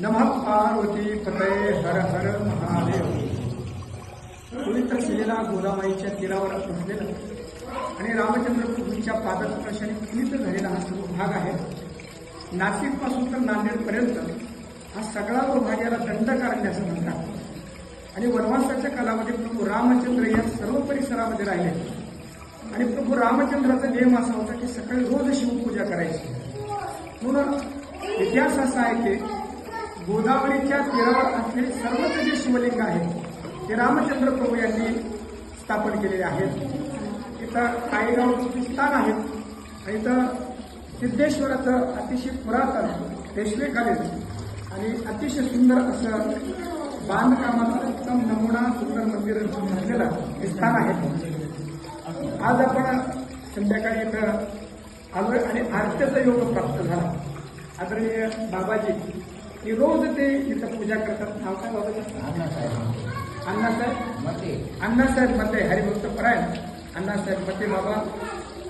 नमः पार्वती पते हर हर महादेव. पवित्र शिलेला गोदामाईच्या तीरावर बसलेला आणि रामचंद्र प्रभूंच्या पादस्पर्शाने पुनीत झालेला हा सर्व भाग आहे नाशिकपासून तर नांदेडपर्यंत हा सगळा व भाग याला दंडकारण्य असं म्हणतात. आणि वनवासाच्या कालामध्ये प्रभू रामचंद्र या सर्व परिसरामध्ये राहिले. आणि प्रभू रामचंद्राचा नियम असा होता की सकाळी रोज शिवपूजा करायची. म्हणून इतिहास असा आहे की गोदावरीच्या तीरावर असलेले सर्वच जे शिवलिंग आहेत ते रामचंद्र प्रभू यांनी स्थापन केलेले आहेत. इथं काही स्थान आहेत आणि इथं सिद्धेश्वराचं अतिशय पुरातन पेशवेकालीन आणि अतिशय सुंदर असं बांधकामाचा उत्तम नमुना सुंदर मंदिर घातलेलं हे स्थान आहे. आज आपण संध्याकाळी इथं आलोय आणि आरत्याचा योग प्राप्त झाला. आदरणीय बाबाजी की रोज ते इथं पूजा करतात. नाव काय बाबाचं अण्णासाहेब मते. अण्णासाहेब मते. हरिभक्त परायण. अण्णासाहेब मते बाबा.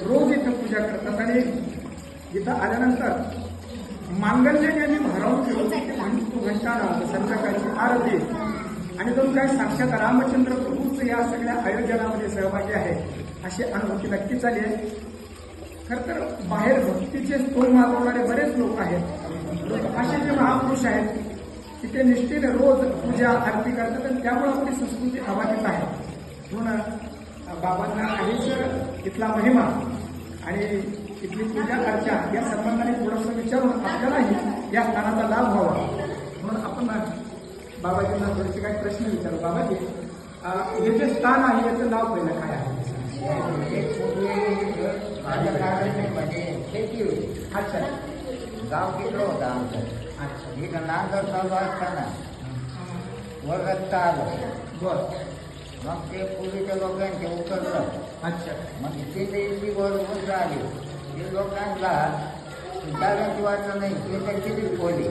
रोज इथं पूजा करतात आणि इथं आल्यानंतर मांगल्य यांनी भारावून ठेवलं की म्हणतो घंटाळा संध्याकाळची आरती आणि दोन काय साक्षात रामचंद्र प्रभूच या सगळ्या आयोजनामध्ये सहभागी आहे अशी अनुभूती नक्कीच आली आहे. खर तर बाहेर भक्तीचे तोल मागवणारे बरेच लोक आहेत. असे जे महापुरुष आहेत की ते निष्ठेने रोज पूजा आरती करतात आणि त्यामुळे आपली संस्कृती अबाधित आहे. म्हणून बाबांना काहीच इथला महिमा आणि इथली पूजा अर्चा या संबंधाने थोडंसं विचारून आपल्यालाही या स्थानाचा लाभ व्हावा. म्हणून आपण बाबाजींना थोडेसे काही प्रश्न विचारू. बाबाजी हे जे स्थान आहे याचं नाव पहिलं काय आहे? माझ्या काळामध्ये शेती होती. अच्छा. गाव किती होतं आमचं? अच्छा. इथं नांगर चालू असताना वर रस्ता आलं बर. मग ते पूर्वीच्या लोकांचे उतरलं. अच्छा. मग ते ते इतकी वर उंच आली. ते लोकांना जागाची वाटलं नाही. ते तर किती खोली.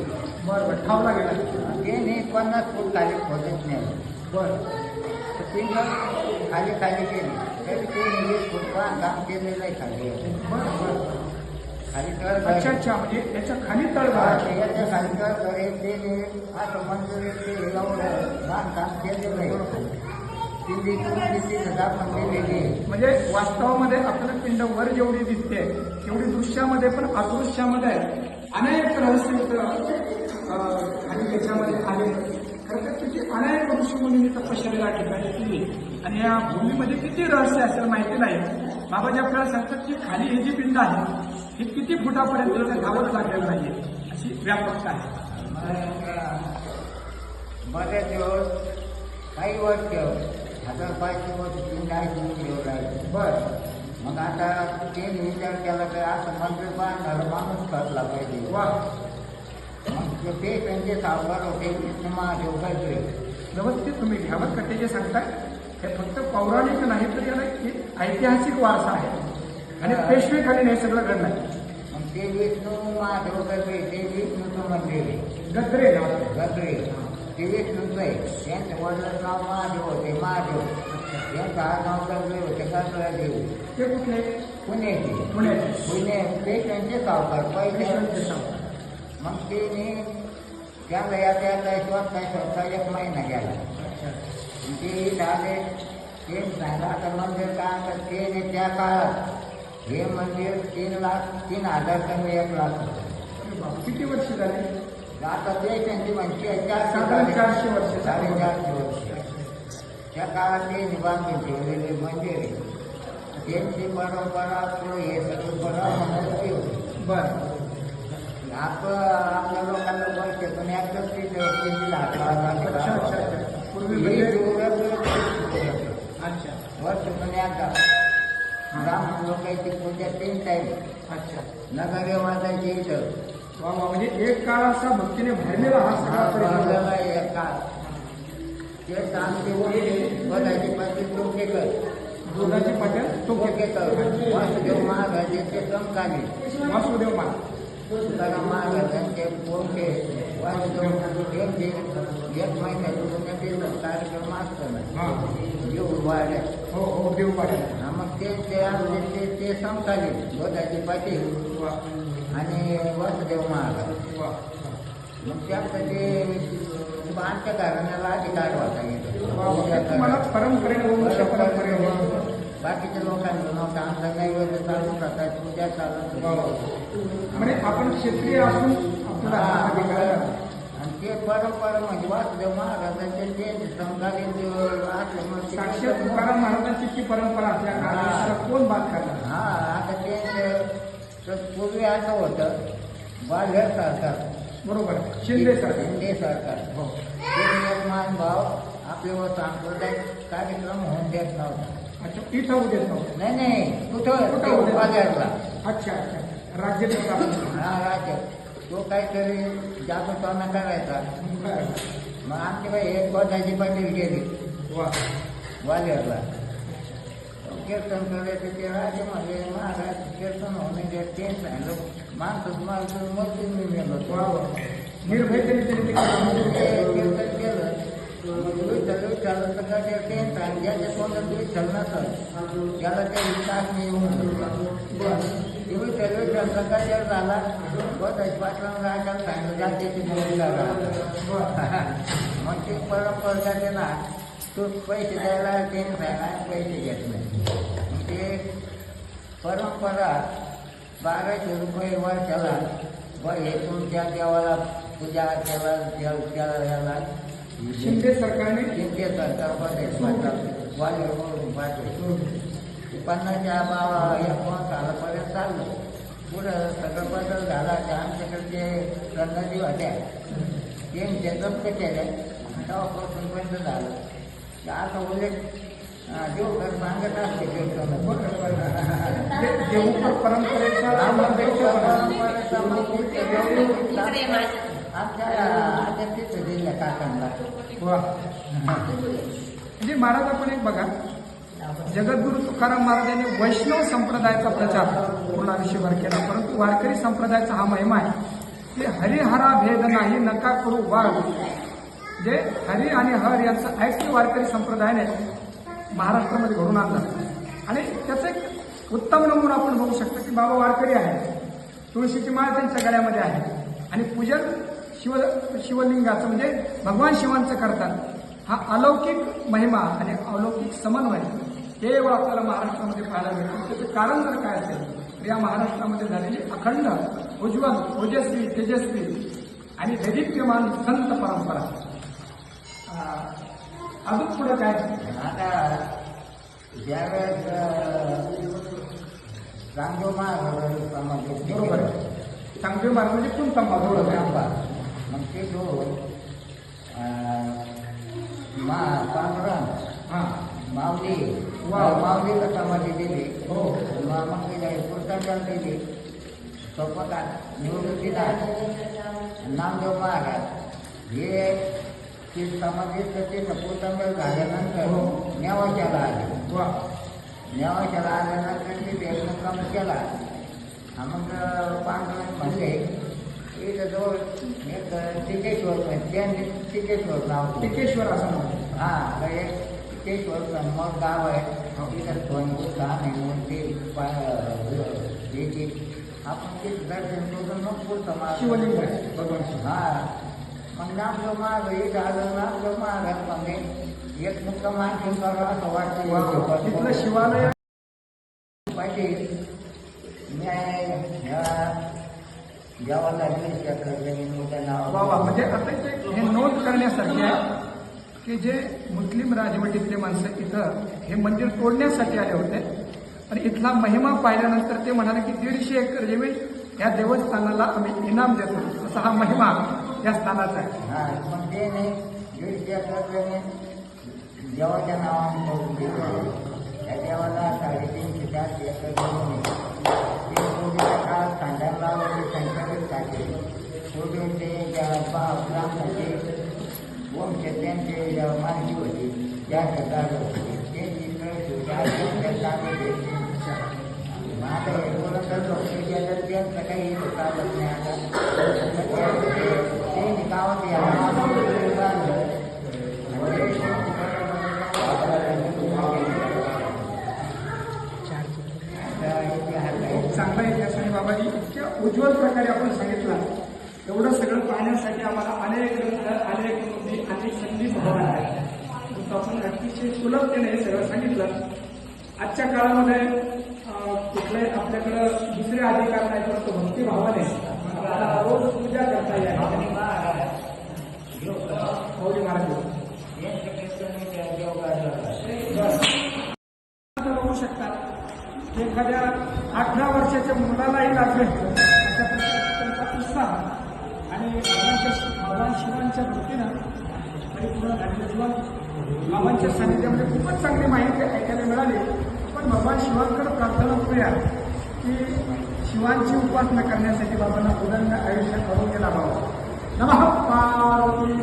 बर बर. ठावला गेला ते नाही पन्नास फूट खाली खोदत नाही बर. मग खाली खाली गेली. तरी ते वीस फूट काम केलेलं आहे खाली. बर बर खाली तर अच्छा अच्छा म्हणजे याच्या खाली आहे. त्याच्याखाली तर करे ते असं मंदिर ते एवढं बांधकाम केलेलं आहे. म्हणजे वास्तवामध्ये आपल्याला पिंड वर जेवढी दिसते तेवढी दृश्यामध्ये पण अदृश्यामध्ये अनेक रहस्य आणि त्याच्यामध्ये आले तिथे अनेक ऋषीमुनी तपश्चर्या ठिकाणी केली आणि या भूमीमध्ये किती रहस्य असेल माहिती नाही. बाबाजी आपल्याला सांगतात की खाली ही जी पिंड आहे ही किती फुटापर्यंत धावत लागलेलं नाहीये अशी व्यापकता आहे. बरेच दिवस काही वर्ष हजार पाचशे वर्ष तीन आहे बर. मग आता ते विचार केला तर असं मंदिर बांधणारा माणूस करला पाहिजे. वा. ते त्यांचे सावकार होते महादेव गजरे व्यवस्थित तुम्ही घ्यावं का ते जे सांगताय. हे फक्त पौराणिक नाही तर याला एक ऐतिहासिक वारसा आहे. आणि पेशवेखाली हे सगळं घडलं. ते विष्णू महादेव गजरे ते विष्णूचं मंदिर आहे गद्रे नाव. गजरे ते विष्णूचं आहे. त्यांच्या वडिलांचं नाव महादेव होते महादेव त्यांचं आज नाव गजरे होते गजरादेव ते कुठले? पुण्याचे पुण्याचे पुणे. ते त्यांचे सावकार. पहिले पेशव्यांचे सावकार. मग ते त्यांना याचा याचा शोधता शोधता एक महिना गेला. ते झाले ते झालं. आता मंदिर काय आता ते त्या काळात हे मंदिर तीन लाख तीन हजार कमी एक लाख होतं. किती वर्ष झाले? आता ते त्यांची म्हणते चारशे चारशे वर्ष. साडेचारशे वर्ष. त्या काळात ते बांधून ठेवलेले मंदिर त्यांची परंपरा हे सगळं परंपरा होती बर. आपण आपल्या लोकांना वर्षातून एकदाच ते देवतेची अच्छा अच्छा लाकडा अच्छा पूर्वी म्हणजे? अच्छा. वर्षातून एकदा ब्राह्मण लोकांची पूजा तीन टाईम अच्छा. नगरे वाजायचे इथं. वा वा म्हणजे एक काळ असा भक्तीने भरलेला हा सगळा परिसर. भरलेला आहे एक काळ ते चांगली वडील बदाची पाठी टोकेकर दुधाची पाट्या तो टोकेकर वासुदेव महाराजे ते समकाली वासुदेव मान तुकाराम महाराजांचे पोटे वासुदेव एक महिन्यातून ते कार्यक्रम असतो देऊ हा हो हो देव पाट्या मग ते ते आमचे ते ते समकालीन गोदाची पाटील वा आणि वासुदेव महाराज वा मग त्यात ते आमच्या घराण्याला अधिकार होता म्हणजे तुम्हाला येतो परंपरेने बाकीच्या लोकांना नव्हतं आमचा नैवेद्य चालू राहतात पूजा चालू म्हणजे आपण क्षत्रिय असून हा. आणि ते परंपरा म्हणजे वासुदेव महाराजांचे ते समकालीन साक्षात तुकाराम महाराजांची परंपरा असल्या कोण बाद करणार? हा आता ते पूर्वी असं होतं बाहेर सरकार. बरोबर. शिंदे सर शिंदे सरकार हो. ते निर्माण भाव आपले व सांप्रदायिक कार्यक्रम होऊन देत नव्हता. अच्छा इथं उद्या नव्हतं. नाही नाही कुठं? कुठं ते होतं? बाजारला. अच्छा अच्छा. राज्य हा राज्य. तो काहीतरी जागृतपणा करायचा. मग आमची बाई एक गोदाची पाटील गेली. वा. ग्वालियरला कीर्तन करायचं ते राजे म्हणजे महाराज कीर्तन होणे जे ते सांगितलं माणसं माणसं मग मी गेलो वा ते काम केलं. कीर्तन केलं. मग विठ्ठल विठ्ठल तर काय ज्याच्या तोंडात तुम्ही नसत त्याला ते विकास नाही होऊन ते विठ्ठल विठ्ठल सकाळच्या झाला गोदाची पाटला राजाला सांगितलं मग ते परंपरा जाते ना तू पैसे द्यायला ते पैसे घेत नाही ते परंपरा बाराशे रुपये वर्षाला व हे तुमच्या देवाला पूजा केला देव त्याला शिंदे सरकारने शिंदे सरकार पाठवेल पाठवलं वालीवरून पाठवेल पन्नासच्या सालापर्यंत चाललं. पुढं सगळं बदल झाला की आमच्याकडे ते नदी होत्या ते जप्त केल्या. तेव्हापासून बंद झालं. की आता उलट देवघर सांगत असते देवकर परंपरेचा आमच्या आमच्या तिथं दिल्या काकांना वा. म्हणजे महाराज आपण एक बघा. जगद्गुरु तुकाराम महाराजांनी वैष्णव संप्रदायाचा प्रचार पूर्ण आयुष्यभर केला परंतु वारकरी संप्रदायाचा हा महिमा आहे की हरिहरा भेद नाही नका करू वाढ जे हरी आणि हर यांचं ऐक्य वारकरी संप्रदायाने महाराष्ट्रामध्ये घडून आणलं. आणि त्याचं एक उत्तम नमुना आपण बघू शकतो की बाबा वारकरी आहे तुळशीची माळ त्यांच्या गळ्यामध्ये आहे. आणि पूजन शिव शिवलिंगाचं म्हणजे भगवान शिवांचं करतात. हा अलौकिक महिमा आणि अलौकिक समन्वय केवळ आपल्याला महाराष्ट्रामध्ये पाहायला मिळतो. त्याचं कारण जर काय असेल? तर या महाराष्ट्रामध्ये झालेली अखंड उज्ज्वल ओजस्वी तेजस्वी आणि दैदिप्यमान संत परंपरा. अजून पुढे काय? आता ज्यावेळेस रामदेव महाराज बरोबर आहे. चांगले मार्ग म्हणजे कोणता मार्ग मग ते दोन मा पांडुरंग हा माऊली वा. माऊलीला समाधी दिली हो मग मग तिला पुस्तकाला दिली सोपकात निवृत्तीनाथ नामदेव महाराज हे ती समाधी तिथं पुस्तंबल झाल्यानंतर हो. नेवाशाला आले वा नेवाशाला आल्यानंतर तिथे मुक्काम केला हा मग पांडुरंग म्हणले इथं जवळ एक टिकेश्वर पण त्यांनी टिकेश्वर नाव टिकेश्वर असं म्हणतो हा तर टिकेश्वर मग गाव आहे तिथं कोणतं काम आहे म्हणून ते याची आपण ते दर्शन करून मग पुढचं मार्ग- शिवलिंग आहे भगवान शिव हा मग नामदेव महाराज हे झालं नामदेव महाराज मग एक मुक्काम आणखीन करावं असं वाटतं शिवालय गावाला जमीन वा वा म्हणजे आता इथे हे नोंद करण्यासारखे आहे की जे मुस्लिम राजवटीतले माणसं इथं हे मंदिर तोडण्यासाठी आले होते. आणि इथला महिमा पाहिल्यानंतर ते म्हणाले की दीडशे एकर जमीन या देवस्थानाला आम्ही इनाम देतो. असा हा महिमा या स्थानाचा आहे. दीडशे एकर देवाच्या नावाने देवाला साडेतीनशे चारशे एकर जमीन आहे. ते पूर्वीच्या काळात खांद्याला लावलेले संकलित टाकले पूर्वी ते ज्या ब्राह्मणाचे वंश त्यांचे ज्या मानवी होती त्या जागा होती ते तिकडे त्या जागेत होते. आता हे बोलत होतो की ज्याला त्यांचं काही चालत नाही आता ते गावात खूप चांगला इतिहास आणि बाबाजी इतक्या उज्ज्वल प्रकारे आपण सांगितलं एवढं सगळं पाहण्यासाठी आम्हाला अतिशय सुलभतेने हे सगळं सांगितलं. आजच्या काळामध्ये कुठले आपल्याकडं दुसरे अधिकार नाही परंतु भक्तिभावाने रोज पूजा करता येईल. महाराज बघू शकतात. एखाद्या अठरा वर्षाच्या मुलालाही लागले. अशा प्रकारचा त्यांचा उत्साह. बाबांच्या सानिध्यामध्ये खूपच चांगली माहिती ऐकायला मिळाली. पण भगवान शिवांकडे प्रार्थना करूया की शिवांची उपासना करण्यासाठी बाबांना उदंड आयुष्य आरोग्य लाभावं. नमः पार्वती